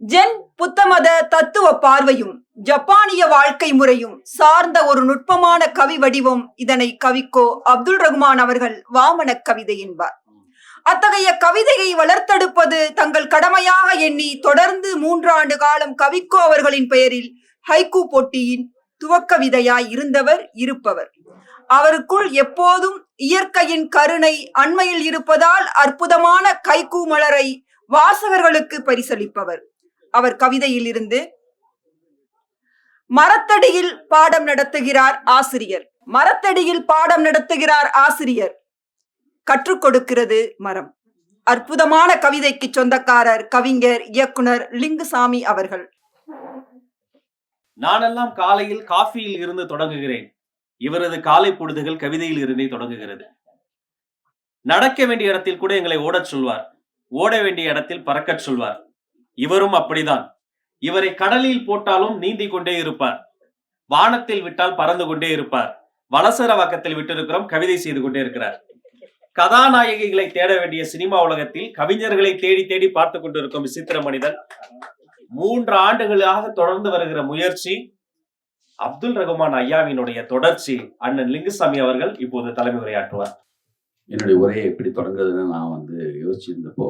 Gen புத்தமத தத்துவ பார்வையும் ஜப்பானிய வாழ்க்கை முறையும் சார்ந்த ஒரு நுட்பமான கவி வடிவம் இதனை கவிக்கோ அப்துல் ரஹ்மான் அவர்கள் வாமன கவிதை என்பார். அத்தகைய கவிதையை வளர்த்தெடுப்பது தங்கள் கடமையாக எண்ணி தொடர்ந்து மூன்றாண்டு காலம் கவிக்கோ அவர்களின் பெயரில் ஹைக்கூ போட்டியின் துவக்க விதையாய் இருந்தவர் இருப்பவர். அவருக்குள் எப்போதும் இயற்கையின் கருணை அண்மையில் இருப்பதால் அற்புதமான கைகூ மலரை வாசகர்களுக்கு பரிசளிப்பவர். அவர் கவிதையில் இருந்து மரத்தடியில் பாடம் நடத்துகிறார் ஆசிரியர். மரத்தடியில் பாடம் நடத்துகிறார் ஆசிரியர். கற்றுக் கொடுக்கிறது மரம். அற்புதமான கவிதைக்கு சொந்தக்காரர் கவிஞர் இயக்குனர் லிங்குசாமி அவர்கள். நானெல்லாம் காலையில் காஃபியில் இருந்து தொடங்குகிறேன். இவரது காலை பொழுதுகள் கவிதையில் இருந்தே தொடங்குகிறது. நடக்க வேண்டிய இடத்தில் கூட எங்களை ஓடச் சொல்வார். ஓட வேண்டிய இடத்தில் பறக்கச் சொல்வார். இவரும் அப்படிதான். இவரை கடலில் போட்டாலும் நீந்தி கொண்டே இருப்பார். வானத்தில் விட்டால் பறந்து கொண்டே இருப்பார். வலசர வாக்கத்தில் விட்டிருக்கிறோம் கவிதை செய்து கொண்டே இருக்கிறார். கதாநாயகிகளை தேட வேண்டிய சினிமா உலகத்தில் கவிஞர்களை தேடி தேடி பார்த்து கொண்டிருக்கும் விசித்திர மனிதன் மூன்று ஆண்டுகளாக தொடர்ந்து வருகிற முயற்சி அப்துல் ரகுமான் ஐயாவினுடைய தொடர்ச்சி அண்ணன் லிங்குசாமி அவர்கள் இப்போது தலைமை உரையாற்றுவார். என்னுடைய உரையை எப்படி தொடங்குறதுன்னு நான் வந்து யோசிச்சிருந்தப்போ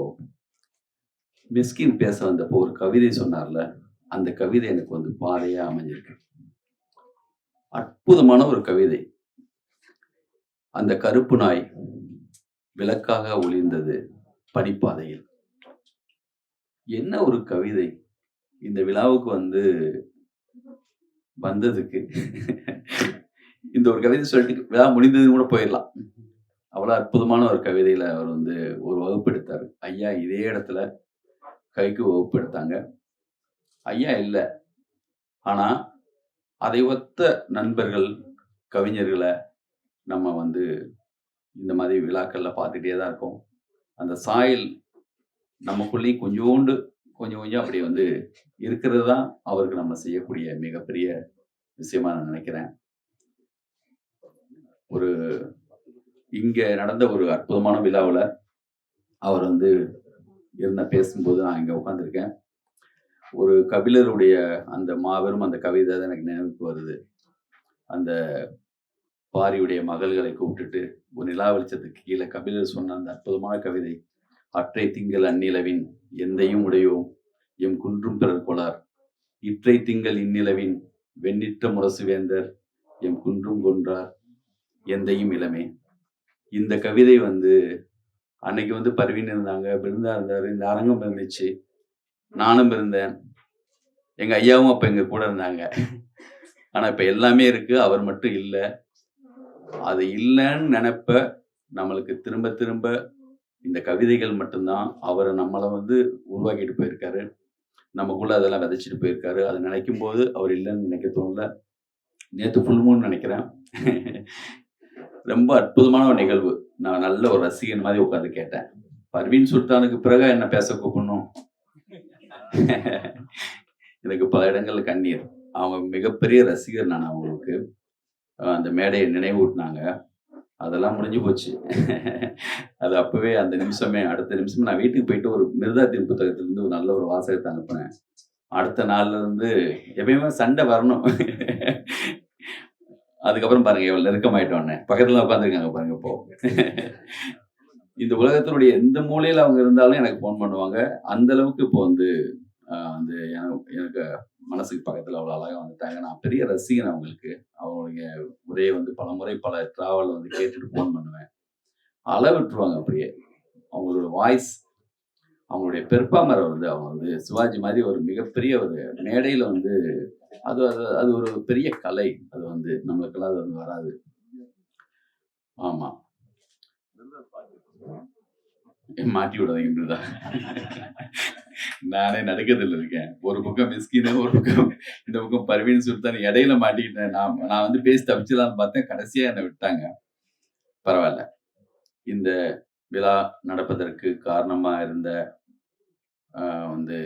மிஸ்கின் பேச வந்தப்போ ஒரு கவிதை சொன்னார்ல அந்த கவிதை எனக்கு வந்து பாதையா அமைஞ்சிருக்கு. அற்புதமான ஒரு கவிதை. அந்த கருப்பு நாய் விளக்காக ஒளிர்ந்தது பனிப்பாதையில் என்ன ஒரு கவிதை. இந்த விழாவுக்கு வந்து வந்ததுக்கு. இந்த ஒரு கவிதை சொல்லிட்டு விழா முடிந்ததுன்னு கூட போயிடலாம். அவ்வளோ அற்புதமான ஒரு கவிதையில அவர் வந்து ஒரு வகுப்பு எடுத்தார். ஐயா இதே இடத்துல கைக்கு வகுப்பு எடுத்தாங்க. ஐயா இல்லை. ஆனால் அதை ஒத்த நண்பர்கள் கவிஞர்களை நம்ம வந்து இந்த மாதிரி விழாக்களில் பார்த்துட்டே தான் இருக்கோம். அந்த சாயல் நமக்குள்ளேயும் கொஞ்சோண்டு கொஞ்சம் கொஞ்சம் அப்படி வந்து இருக்கிறது தான் அவருக்கு நம்ம செய்யக்கூடிய மிகப்பெரிய விஷயமா நான் நினைக்கிறேன். ஒரு இங்கே நடந்த ஒரு அற்புதமான விழாவில் அவர் வந்து இருந்த பேசும்போது நான் இங்கே உட்காந்துருக்கேன் ஒரு கபிலருடைய அந்த மாபெரும் அந்த கவிதை தான் எனக்கு நினைவுக்கு வருது. அந்த பாரியுடைய மகள்களை கூப்பிட்டுட்டு ஒரு நிலா வெளிச்சத்துக்கு கீழே கபிலர் சொன்ன அந்த அற்புதமான கவிதை அற்றை திங்கள் அந்நிலவின் எந்தையும் உடையோம் எம் குன்றும் பிறர் கொளார். இற்றை திங்கள் இந்நிலவின் வெண்ணிற்ற முரசு வேந்தர் எம் குன்றும் கொன்றார் எந்தையும் இளமே. இந்த கவிதை வந்து அன்னைக்கு வந்து பர்வீன் இருந்தாங்க பிருந்தா இருந்தாரு இந்த அரங்கம் இருந்துச்சு நானும் இருந்தேன் எங்க ஐயாவும் அப்ப எங்க கூட இருந்தாங்க. ஆனா இப்ப எல்லாமே இருக்கு அவர் மட்டும் இல்லை. அது இல்லைன்னு நினைப்ப நம்மளுக்கு திரும்ப திரும்ப இந்த கவிதைகள் மட்டும்தான். அவரை நம்மளை வந்து உருவாக்கிட்டு போயிருக்காரு. நமக்குள்ள அதெல்லாம் விதைச்சிட்டு போயிருக்காரு. அதை நினைக்கும் போது அவர் இல்லைன்னு நினைக்க தோணல. நேற்று ஃபுல் மூன் நினைக்கிறேன். ரொம்ப அற்புதமான ஒரு நிகழ்வு. நான் நல்ல ஒரு ரசிகன் மாதிரி உட்காந்து கேட்டேன். பர்வீன் சுல்தானுக்கு பிறகு என்ன பேச கூப்பிடணும்? எனக்கு பல இடங்கள்ல கண்ணீர். அவங்க மிகப்பெரிய ரசிகர் நான் அவங்களுக்கு. அந்த மேடையை நினைவூட்டினாங்க. அதெல்லாம் முடிஞ்சு போச்சு. அது அப்பவே அந்த நிமிஷமே அடுத்த நிமிஷமே நான் வீட்டுக்கு போயிட்டு ஒரு மிருதாத்தின் புத்தகத்திலிருந்து ஒரு நல்ல ஒரு வாசகத்தை அனுப்புனேன். அடுத்த நாள்ல இருந்து எப்பயுமே சண்டை வரணும். அதுக்கப்புறம் பாருங்க எவ்வளவு நெருக்கமாயிட்டோன்னு பக்கத்துல உட்காந்துருக்காங்க பாருங்க இப்போ. இந்த உலகத்தினுடைய எந்த மூலையில அவங்க இருந்தாலும் எனக்கு ஃபோன் பண்ணுவாங்க. அந்த அளவுக்கு இப்போ வந்து அந்த எனக்கு மனசுக்கு பக்கத்துல அவ்வளவு அழகா வந்துட்டாங்க. நான் பெரிய ரசிகன் அவங்களுக்கு. அவங்களுடைய உரையை வந்து பல முறை பல டிராவல் வந்து கேட்டுட்டு ஃபோன் பண்ணுவேன். அள விட்டுருவாங்க அப்படியே. அவங்களோட வாய்ஸ் அவங்களுடைய பெர்ஃபார்மர் வந்து அவங்க வந்து சிவாஜி மாதிரி ஒரு மிகப்பெரிய ஒரு மேடையில வந்து அது அது அது ஒரு பெரிய கலை. அது வந்து நம்மளுக்கெல்லாம் அது வந்து வராது. ஆமா. மாட்டி விடாதீங்க இப்படிதா நானே நடுக்கத்தில் இருக்கேன். ஒரு பக்கம் மிஸ்கின் ஒரு பக்கம் இந்த பக்கம் பர்வீன் சுல்தான் இடையில மாட்டிக்கிட்டேன். நான் நான் வந்து பேசி தப்பிச்சலான்னு பார்த்தேன். கடைசியா என்னை விட்டாங்க. பரவாயில்ல. இந்த விழா நடப்பதற்கு காரணமா இருந்த வந்து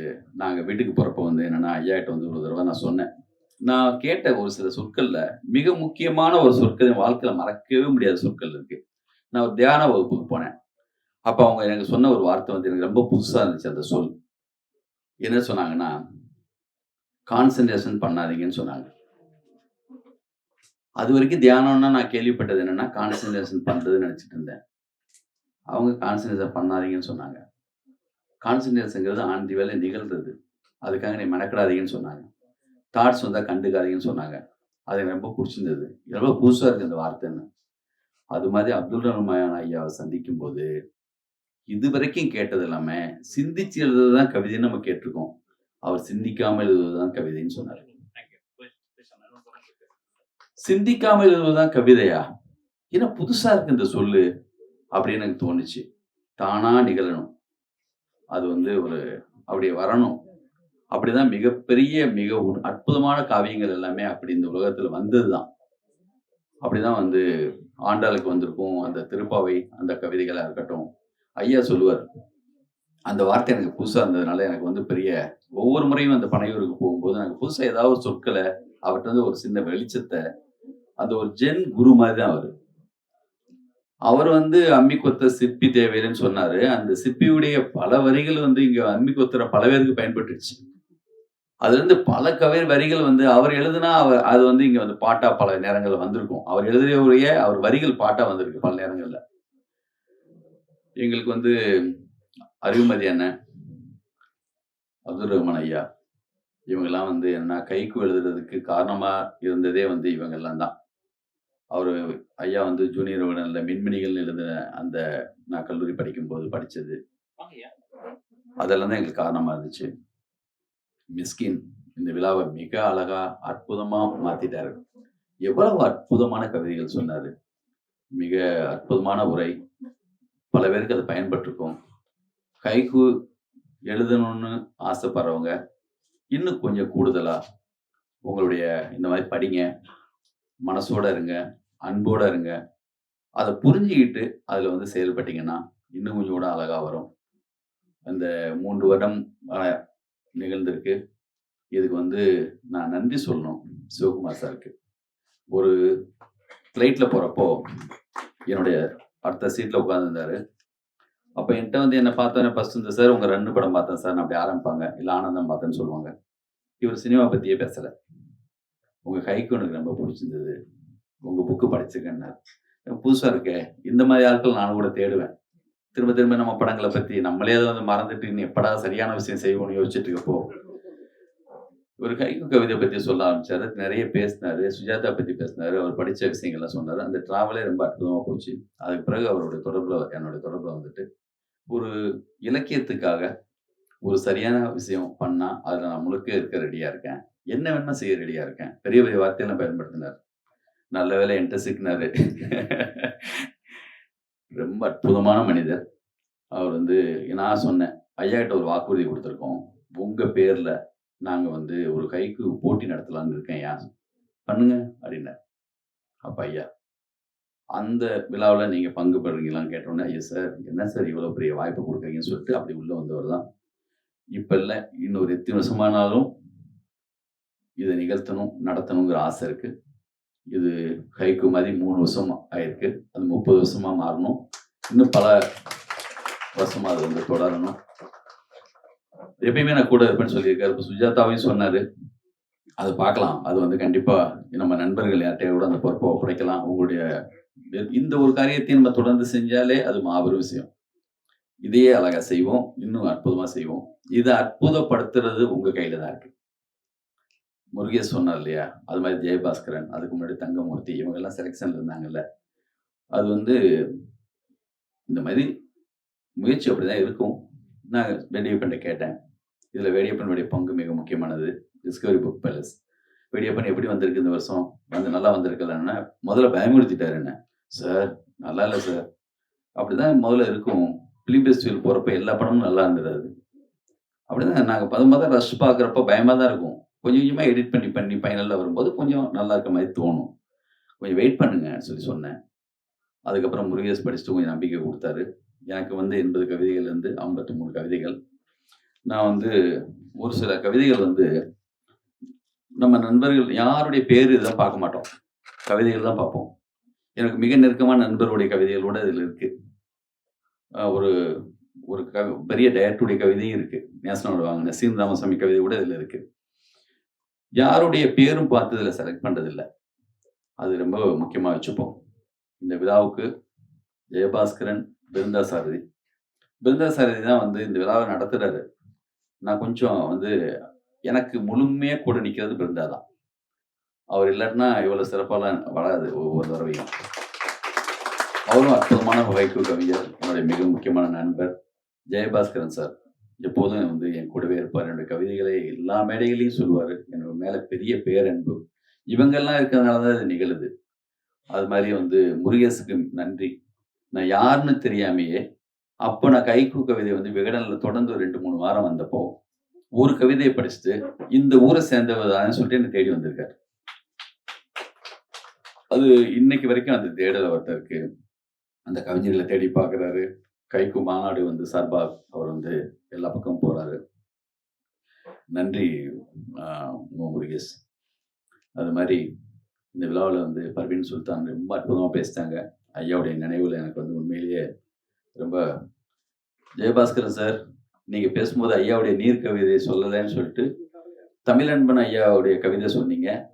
நாங்கள் வீட்டுக்கு போகிறப்ப வந்து என்னென்னா ஐயாட்ட வந்து ஒரு தடவை நான் சொன்னேன். நான் கேட்ட ஒரு சில சொற்களில் மிக முக்கியமான ஒரு சொற்கள் என் வாழ்க்கையில் மறக்கவே முடியாத சொற்கள் இருக்குது நான் ஒரு தியான வகுப்புக்கு போனேன். அப்போ அவங்க எனக்கு சொன்ன ஒரு வார்த்தை வந்து எனக்கு ரொம்ப புதுசாக இருந்துச்சு அந்த சொல். என்ன சொன்னாங்கன்னா கான்சன்ட்ரேஷன் பண்ணாதீங்கன்னு சொன்னாங்க. அது வரைக்கும் தியானம்னா நான் கேள்விப்பட்டது என்னென்னா கான்சன்ட்ரேஷன் பண்ணுறதுன்னு நினச்சிட்டு இருந்தேன். அவங்க கான்சன்ட்ரேஷன் பண்ணாதீங்கன்னு சொன்னாங்க. கான்சன்ட்ரேஷன்ங்கிறது ஆண்டி வேலை நிகழ்றது அதுக்காக நீ மெனக்கிடாதீங்கன்னு சொன்னாங்க. தாட்ஸ் வந்தால் கண்டுக்காதீங்கன்னு சொன்னாங்க. அது எனக்கு ரொம்ப பிடிச்சிருந்தது. எவ்வளோ புதுசாக இருக்கு இந்த வார்த்தைன்னு. அது மாதிரி அப்துல் ரஹ்மான் ஐயாவை சந்திக்கும் போது இது வரைக்கும் கேட்டது எல்லாமே சிந்திச்சு எழுதுறது தான் கவிதைன்னு நம்ம கேட்டிருக்கோம். அவர் சிந்திக்காமல் எழுதுவது தான் கவிதைன்னு சொன்னார். சிந்திக்காம எழுதுவதுதான் கவிதையா? ஏன்னா புதுசா இருக்கு இந்த சொல்லு அப்படின்னு எனக்கு தோணுச்சு. தானாக நிகழணும். அது வந்து ஒரு அப்படி வரணும். அப்படிதான் மிகப்பெரிய மிக அற்புதமான காவியங்கள் எல்லாமே அப்படி இந்த உலகத்துல வந்ததுதான். அப்படிதான் வந்து ஆண்டாளுக்கு வந்திருக்கும் அந்த திருப்பாவை அந்த கவிதைகளாக இருக்கட்டும். ஐயா சொல்லுவார் அந்த வார்த்தை எனக்கு புதுசா இருந்ததுனால எனக்கு வந்து பெரிய ஒவ்வொரு முறையும் அந்த பனையூருக்கு போகும்போது எனக்கு புதுசாக ஏதாவது ஒரு சொற்களை அவர்கிட்ட ஒரு சின்ன வெளிச்சத்தை அந்த ஒரு ஜென் குரு மாதிரி தான் அவர். அவர் வந்து அம்மி கொத்த சிற்பி தேவையில்லைன்னு சொன்னாரு. அந்த சிற்பியுடைய பல வரிகள் வந்து இங்க அம்மி கொத்துற பல பேருக்கு பயன்பட்டுச்சு அதுல இருந்து பல கவி வரிகள் வந்து அவர் எழுதுனா அவர் அது வந்து இங்க வந்து பாட்டா பல நேரங்கள்ல வந்திருக்கும். அவர் எழுதிய அவர் வரிகள் பாட்டா வந்திருக்கு பல நேரங்கள்ல. எங்களுக்கு வந்து அறிவுமதி என்ன அப்துல் ரஹ்மான் ஐயா இவங்கெல்லாம் வந்து என்ன கைக்கு எழுதுறதுக்கு காரணமா இருந்ததே வந்து இவங்கெல்லாம் தான். அவர் ஐயா வந்து ஜூனியர் விடனில் மின்மினிகள் எழுதின அந்த நான் கல்லூரி படிக்கும்போது படிச்சது. அதெல்லாம் தான் எங்களுக்கு காரணமா இருந்துச்சு. மிஸ்கின் இந்த விழாவை மிக அழகா அற்புதமா மாத்திட்டாரு. எவ்வளவு அற்புதமான கவிதைகள் சொன்னாரு. மிக அற்புதமான உரை. பல பேருக்கு அது பயன்பட்டிருக்கும். கைக்கு எழுதணும்னு ஆசைப்படுறவங்க இன்னும் கொஞ்சம் கூடுதலா உங்களுடைய இந்த மாதிரி படிங்க. மனசோட இருங்க அன்போட இருங்க. அதை புரிஞ்சுக்கிட்டு அதில் வந்து செயல்பட்டீங்கன்னா இன்னும் கொஞ்சம் கூட அழகா வரும். அந்த மூன்று வருடம் நிகழ்ந்திருக்கு. இதுக்கு வந்து நான் நன்றி சொல்லணும் சிவகுமார் சாருக்கு. ஒரு ஃப்ளைட்டில் போகிறப்போ என்னுடைய அடுத்த சீட்டில் உட்காந்துருந்தாரு அப்போ என்கிட்ட வந்து என்னை பார்த்தோன்னே ஃபஸ்ட் இந்த சார் உங்கள் ரெண்டு படம் பார்த்தேன் சார் அப்படி ஆரம்பிப்பாங்க இல்லை ஆனந்தம் பார்த்தேன்னு சொல்லுவாங்க. இவர் சினிமா பற்றியே பேசலை. உங்கள் கைக்கு எனக்கு ரொம்ப பிடிச்சிருந்தது. உங்கள் புக்கு படிச்சிருக்கேன்னா. புதுசாக இருக்கே இந்த மாதிரி ஆட்கள் நானும் கூட தேடுவேன். திரும்ப திரும்ப நம்ம படங்களை பற்றி நம்மளே அதை வந்து மறந்துட்டு இன்னும் எப்படா சரியான விஷயம் செய்வோம்னு யோசிச்சுட்டு இருக்கப்போ ஒரு கைக்கு கவிதை பற்றி சொல்ல ஆரம்பிச்சாரு. நிறைய பேசினாரு. சுஜாதா பற்றி பேசினாரு. அவர் படித்த விஷயங்கள்லாம் சொன்னார். அந்த டிராவலே ரொம்ப அற்புதமாக போச்சு. அதுக்கு பிறகு அவருடைய தொடர்பில் என்னுடைய தொடர்பில் வந்துட்டு ஒரு இலக்கியத்துக்காக ஒரு சரியான விஷயம் பண்ணால் அதில் நான் முழுக்க இருக்க ரெடியாக இருக்கேன். என்ன வேணுமா செய்ய ரெடியாக இருக்கேன். பெரிய பெரிய வார்த்தையெல்லாம் பயன்படுத்தினார். நல்ல வேலை என்கிட்ட சிக்கினாரு. ரொம்ப அற்புதமான மனிதர். அவர் வந்து நான் சொன்னேன் ஐயா கிட்ட ஒரு வாக்குறுதி கொடுத்துருக்கோம். உங்க பேர்ல நாங்க வந்து ஒரு கைக்கு போட்டி நடத்தலான்னு இருக்கேன் ஐயா பண்ணுங்க அப்படின்னார். அப்ப ஐயா அந்த விழாவில் நீங்கள் பங்கு பெறுறீங்களான்னு கேட்டோன்னே ஐயா சார் என்ன சார் இவ்வளோ பெரிய வாய்ப்பு கொடுக்குறீங்கன்னு சொல்லிட்டு அப்படி உள்ளே வந்தவர் தான். இப்போ இல்லை இன்னொரு எத்தனை வருஷமானாலும் இதை நிகழ்த்தணும் நடத்தணுங்கிற ஆசை இருக்குது இது கைக்கு மாதிரி மூணு வருஷம் ஆயிருக்கு. அது முப்பது வருஷமாக மாறணும். இன்னும் பல வருஷமாக அது வந்து தொடரணும். எப்பயுமே நான் கூட இருப்பேன்னு சொல்லியிருக்காரு. இப்போ சுஜாதாவையும் சொன்னார். அது பார்க்கலாம். அது வந்து கண்டிப்பாக நம்ம நண்பர்கள் யார்கிட்டய கூட அந்த பொறுப்பை ஒப்படைக்கலாம். உங்களுடைய இந்த ஒரு காரியத்தை நம்ம தொடர்ந்து செஞ்சாலே அது மாபெரும் விஷயம். இதையே அழகாக செய்வோம். இன்னும் அற்புதமாக செய்வோம். இதை அற்புதப்படுத்துறது உங்கள் கையில் தான் இருக்குது முருகேஷ் சொன்னார் இல்லையா? அது மாதிரி ஜெயபாஸ்கரன் அதுக்கு முன்னாடி தங்கமூர்த்தி இவங்கெல்லாம் செலெக்ஷனில் செலெக்ஷன்ல இருந்தாங்கல்ல. அது வந்து இந்த மாதிரி முயற்சி அப்படிதான் இருக்கும். நான் வேடியப்பன்ட்ட கேட்டேன். இதுல வெடியப்பனுடைய பங்கு மிக முக்கியமானது. டிஸ்கவரி புக் பேலஸ் வெடியப்பன் எப்படி வந்திருக்கு இந்த வருஷம்? வந்து நல்லா வந்திருக்கலன்னா முதல்ல பயமுறுத்திட்டாரு என்ன? சார் நல்லா இல்லை சார் அப்படிதான் முதல்ல இருக்கும். ஃபிலிம் ஃபெஸ்டிவல் போறப்ப எல்லா படமும் நல்லா இருந்தது அப்படிதான் நாங்கள் பத மொதல் ரஷ் பார்க்குறப்ப பயமாக தான் இருக்கும். கொஞ்சம் கொஞ்சமாக எடிட் பண்ணி பண்ணி ஃபைனலில் வரும்போது கொஞ்சம் நல்லா இருக்க மாதிரி தோணும். கொஞ்சம் வெயிட் பண்ணுங்க சொல்லி சொன்னேன். அதுக்கப்புறம் முருகேஷ் படிச்சுட்டு கொஞ்சம் நம்பிக்கை கொடுத்தாரு. எனக்கு வந்து எண்பது கவிதைகள் இருந்து ஐம்பத்தி மூணு கவிதைகள். நான் வந்து ஒரு சில கவிதைகள் வந்து நம்ம நண்பர்கள் யாருடைய பேர் இதெல்லாம் பார்க்க மாட்டோம். கவிதைகள் தான் பார்ப்போம். எனக்கு மிக நெருக்கமான நண்பருடைய கவிதைகளோட இதில் இருக்குது ஒரு ஒரு கவி பெரிய டயட்டுடைய கவிதையும் இருக்குது நேஷனல் வாங்கின சீன் ராமசாமி கவிதை கூட இதில் இருக்குது யாருடைய பேரும் பார்த்து இதில் செலக்ட் பண்றதில்ல. அது ரொம்ப முக்கியமாக வச்சுப்போம். இந்த விழாவுக்கு ஜெயபாஸ்கரன் பிருந்தா சாரதி. பிருந்தா சாரதி தான் வந்து இந்த விழாவை நடத்துகிறாரு நான் கொஞ்சம் வந்து எனக்கு முழுமையாக கூட நிற்கிறது பிருந்தா தான். அவர் இல்லைன்னா இவ்வளோ சிறப்பாலாம் வராது ஒவ்வொரு தடவையும். அவரும் அற்புதமான வைக்கு கவிஞர் என்னுடைய மிக முக்கியமான நண்பர் ஜெயபாஸ்கரன் சார். எப்போதும் வந்து என் கூடவே இருப்பார். என்னுடைய கவிதைகளை எல்லா மேடைகளையும் சொல்லுவார். என்னோட மேலே பெரிய பேரன்பு இவங்கெல்லாம் இருக்கிறதுனால தான் அது நிகழுது. அது மாதிரி வந்து முருகேசுக்கு நன்றி. நான் யாருன்னு தெரியாமையே அப்போ நான் கைக்கு கவிதை வந்து விகடனில் தொடர்ந்து ஒரு ரெண்டு மூணு வாரம் வந்தப்போ ஒரு கவிதையை படிச்சுட்டு இந்த ஊரை சேர்ந்தவர் சொல்லிட்டு என்னை தேடி வந்திருக்காரு. அது இன்னைக்கு வரைக்கும் அந்த தேடல் அவர்கிட்ட இருக்கு. அந்த கவிஞர்களை தேடி பார்க்குறாரு. கைக்கு மாநாடு வந்து சார்பா அவர் வந்து எல்லா பக்கமும் போறாரு. நன்றி முருகேஷ். அது மாதிரி இந்த விழாவில் வந்து பர்வீன் சுல்தான் ரொம்ப அற்புதமாக பேசிட்டாங்க. ஐயாவுடைய நினைவுல எனக்கு வந்து உண்மையிலேயே ரொம்ப ஜெயபாஸ்கரன் சார் நீங்க பேசும்போது ஐயாவுடைய நீர் கவிதை சொல்லலைன்னு சொல்லிட்டு தமிழன்பன் ஐயாவுடைய கவிதை சொன்னீங்க.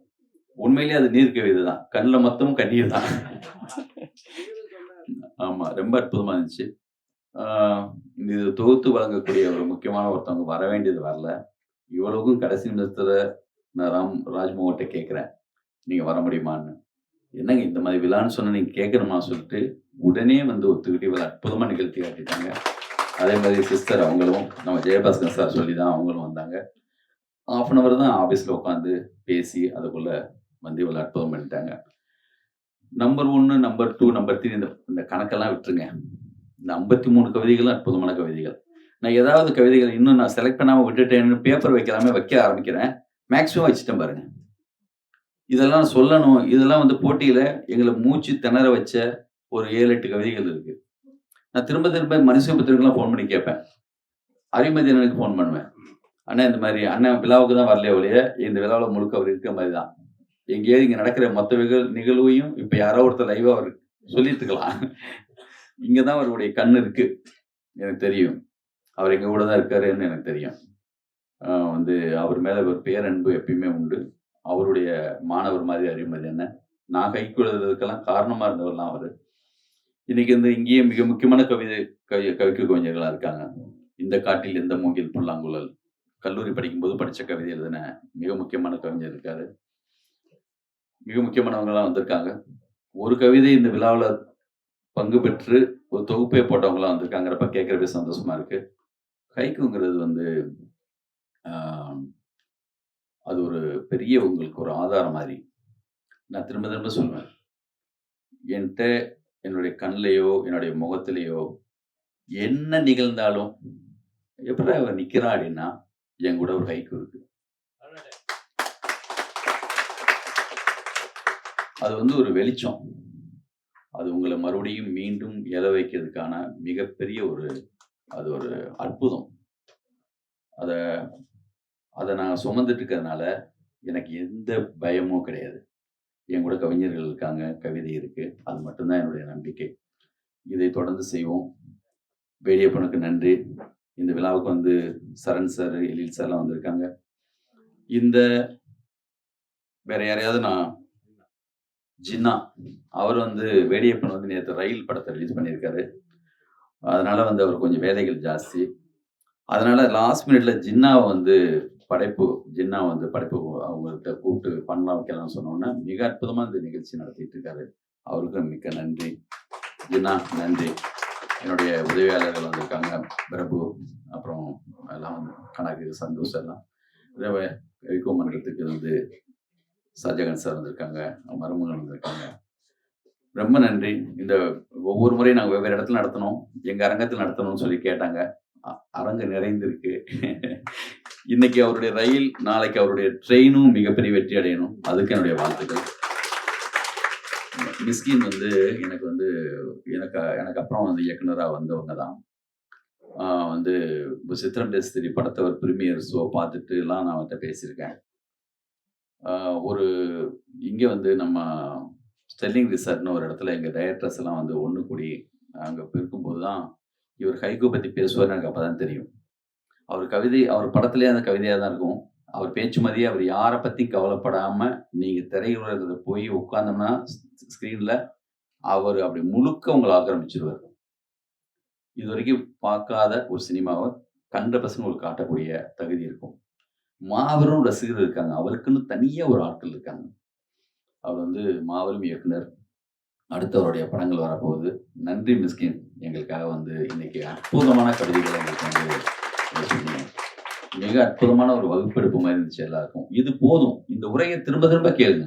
உண்மையிலேயே அது நீர் கவிதை தான். கண்ணில் மொத்தமும் கண்ணீர் தான். ஆமா ரொம்ப அற்புதமா இருந்துச்சு. இது தொகுத்து வழங்கக்கூடிய ஒரு முக்கியமான ஒருத்தவங்க வர வேண்டியது வரல. இவ்வளவுக்கும் கடைசி நிமிஷத்துல நான் ராம் ராஜ்மோகிட்ட கேட்குறேன் நீங்க வர முடியுமான்னு. என்னங்க இந்த மாதிரி விழான்னு சொன்னா நீங்க கேட்கணுமா சொல்லிட்டு உடனே வந்து ஒத்துக்கிட்டு இவ்வளவு அற்புதமா நிகழ்த்தி காட்டிட்டாங்க. அதே மாதிரி சிஸ்டர் அவங்களும் நம்ம ஜெயபாஸ்கர் சார் சொல்லி தான் அவங்களும் வந்தாங்க. ஆஃப் அன் அவர் தான் ஆஃபீஸில் உட்காந்து பேசி அதுக்குள்ள வந்து இவ்வளோ அற்புதம் பண்ணிட்டாங்க. நம்பர் ஒன்று நம்பர் டூ நம்பர் த்ரீ இந்த இந்த கணக்கெல்லாம் விட்டுருங்க. இந்த ஐம்பத்தி மூணு கவிதைகளும் அற்புதமான கவிதைகள். நான் ஏதாவது கவிதைகள் இன்னும் நான் செலக்ட் பண்ணாமல் விட்டுட்டேன்னு பேப்பர் வைக்கலாமே வைக்க ஆரம்பிக்கிறேன். மேக்ஸிமம் வச்சுட்டேன் பாருங்க. இதெல்லாம் சொல்லணும். இதெல்லாம் வந்து போட்டியில் எங்களை மூச்சு திணற வச்ச ஒரு ஏழு எட்டு கவிதைகள் இருக்கு. நான் திரும்ப திரும்ப மனுஷபத்திரிக்கெல்லாம் ஃபோன் பண்ணி கேட்பேன். அறிமதி ஃபோன் பண்ணுவேன். அண்ணா இந்த மாதிரி அண்ணன் விழாவுக்கு தான் வரலையே ஒழிய இந்த விழாவில் முழுக்க அவர் இருக்கிற மாதிரி தான். எங்கேயாவது இங்கே நடக்கிற மொத்த நிகழ்வையும் இப்போ யாரோ ஒருத்தர் லைவாக அவர் சொல்லிட்டுக்கலாம் இங்கே தான் அவருடைய கண் இருக்கு. எனக்கு தெரியும். அவர் எங்கள் கூட தான் இருக்காருன்னு எனக்கு தெரியும். வந்து அவர் மேலே ஒரு பேரன்பு எப்பயுமே உண்டு. அவருடைய மாணவர் மாதிரி அறிவுமதி என்ன? நான் கைக்குள்ளதுக்கெல்லாம் காரணமாக இருந்தவர்லாம் அவர். இன்னைக்கு வந்து இங்கேயே மிக முக்கியமான கவிதை கவி கவிக்கு கவிஞர்களாக இருக்காங்க. இந்த காட்டில் எந்த மூங்கில் புல்லாங்குழல் கல்லூரி படிக்கும்போது படித்த கவிதை எழுதின மிக முக்கியமான கவிஞர் இருக்காரு. மிக முக்கியமானவங்களாம் வந்திருக்காங்க. ஒரு கவிதை இந்த விழாவில் பங்கு பெற்று ஒரு தொகுப்பே போட்டவங்களாம் வந்திருக்காங்கிறப்ப கேட்குறப்ப சந்தோஷமா இருக்கு. ஹைக்குங்கிறது வந்து அது ஒரு பெரிய உங்களுக்கு ஒரு ஆதாரம் மாதிரி. நான் திரும்ப திரும்ப சொல்லுவேன் என்கிட்ட என்னுடைய கண்ணிலையோ என்னுடைய முகத்திலேயோ என்ன நிகழ்ந்தாலும் எப்படி அவர் நிற்கிறா அப்படின்னா என் கூட ஒரு கைக்கு இருக்கு. அது வந்து ஒரு வெளிச்சம். அது உங்களை மறுபடியும் மீண்டும் எழ வைக்கிறதுக்கான மிகப்பெரிய ஒரு அது ஒரு அற்புதம். அதை அதை நான் சுமந்துட்டு இருக்கிறதுனால எனக்கு எந்த பயமும் கிடையாது. என் கூட கவிஞர்கள் இருக்காங்க கவிதை இருக்கு அது மட்டும்தான் என்னுடைய நம்பிக்கை. இதை தொடர்ந்து செய்வோம். வேடியப்பனுக்கு நன்றி. இந்த விழாவுக்கு வந்து சரண் சார் எழில் சார்லாம் வந்திருக்காங்க. இந்த வேற யாரையாவது நான் ஜின்னா. அவர் வந்து வேடியப்பன் வந்து நேற்று ரயில் படத்தை ரிலீஸ் பண்ணியிருக்காரு. அதனால் வந்து அவர் கொஞ்சம் வேலைகள் ஜாஸ்தி. அதனால் லாஸ்ட் மினிட்ல ஜின்னாவை வந்து படைப்பு ஜின்னா வந்து படைப்பு அவங்கள்ட்ட கூப்பிட்டு பண்ணலாம் வைக்கலாம்னு சொன்னோன்னே மிக அற்புதமாக இந்த நிகழ்ச்சி நடத்திட்டு இருக்காரு. அவருக்கு மிக்க நன்றி. ஜின்னா நன்றி. என்னுடைய உதவியாளர்கள் வந்திருக்காங்க. பிரபு அப்புறம் எல்லாம் வந்து கணக்கு சந்தோஷம் எல்லாம் இதே வந்து ஷாஜகான் சார் வந்திருக்காங்க மருமகன் வந்திருக்காங்க. ரொம்ப நன்றி. இந்த ஒவ்வொரு முறையும் நாங்கள் வெவ்வேறு இடத்துல நடத்தணும் எங்கள் அரங்கத்தில் நடத்தணும்னு சொல்லி கேட்டாங்க. அ- அரங்கு நிறைந்திருக்கு. இன்னைக்கு அவருடைய ரயில் நாளைக்கு அவருடைய ட்ரெயினும் மிகப்பெரிய வெற்றி அடையணும். அதுக்கு என்னுடைய வாழ்த்துக்கள். மிஸ்கின் வந்து எனக்கு வந்து எனக்கு எனக்கு அப்புறம் வந்து இயக்குனராக வந்தவங்க தான். வந்து இப்போ சித்திரம் பேசுதிரி படத்தை ஒரு ப்ரீமியர் ஷோ பார்த்துட்டு எல்லாம் நான் அவர்கிட்ட பேசியிருக்கேன். ஒரு இங்கே வந்து நம்ம ஸ்டெல்லிங் ரிசர்ட்னு ஒரு இடத்துல எங்கள் டைரக்டர்ஸ் எல்லாம் வந்து ஒன்று கூடி அங்கே இருக்கும்போது தான் இவர் ஹைகோ பற்றி பேசுவார் எனக்கு அப்போ தான் தெரியும். அவர் கவிதை அவர் படத்துலேயே அந்த கவிதையாக தான் இருக்கும். அவர் பேச்சு பேச்சுமதியே அவர் யாரை பற்றி கவலைப்படாமல் நீங்கள் திரையுலகத்தை போய் உட்காந்தோம்னா ஸ்க்ரீனில் அவர் அப்படி முழுக்க உங்களை ஆக்கிரமிச்சிருவார். இது வரைக்கும் பார்க்காத ஒரு சினிமாவை கண்ட பசங்க உங்களுக்கு காட்டக்கூடிய தகுதி இருக்கும். மாபெரும் ரசிகர் இருக்காங்க. அவருக்குன்னு தனியாக ஒரு ஆட்கள் இருக்காங்க. அவர் வந்து மாபெரும் இயக்குனர். அடுத்து அவருடைய படங்கள் வரப்போகுது. நன்றி மிஸ்கின். எங்களுக்காக வந்து இன்னைக்கு அற்புதமான கவிதைகளை எங்களுக்கு வந்து மிக அற்புதமான ஒரு வகுப்பெடுப்பு மாதிரி இருந்துச்சு எல்லாருக்கும். இது போதும். இந்த உரையை திரும்ப திரும்ப கேளுங்க.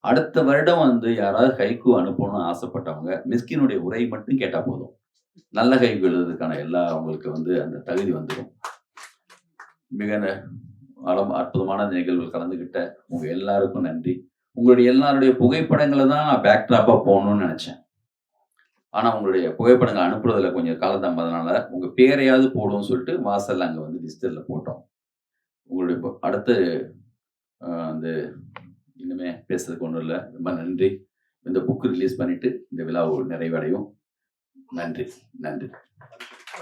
அடுத்த வருடம் வந்து யாராவது ஹைக்கு அனுப்பணும்னு ஆசைப்பட்டவங்க மிஸ்கினுடைய உரை மட்டும் கேட்டால் போதும். நல்ல கைக்கு எழுதுறதுக்கான எல்லா அவங்களுக்கு வந்து அந்த தகுதி வந்துடும் மிக அடம் அற்புதமான நிகழ்வில் கலந்துக்கிட்ட உங்கள் எல்லாருக்கும் நன்றி. உங்களுடைய எல்லாருடைய புகைப்படங்களை தான் நான் பேக்ட்ராப்பாக போகணும்னு நினச்சேன். ஆனால் உங்களுடைய புகைப்படங்கள் அனுப்புறதுல கொஞ்சம் காலதாமதனால உங்கள் பேரையாவது போடுவோம்னு சொல்லிட்டு வாசல்ல அங்கே வந்து டிஸ்டரில் போட்டோம். உங்களுடைய அடுத்து அந்த இனிமே பேசுறதுக்கு ஒன்றும் இல்லை. ரொம்ப நன்றி. இந்த புக் ரிலீஸ் பண்ணிட்டு இந்த விழாவை நிறைவடையும். நன்றி. நன்றி.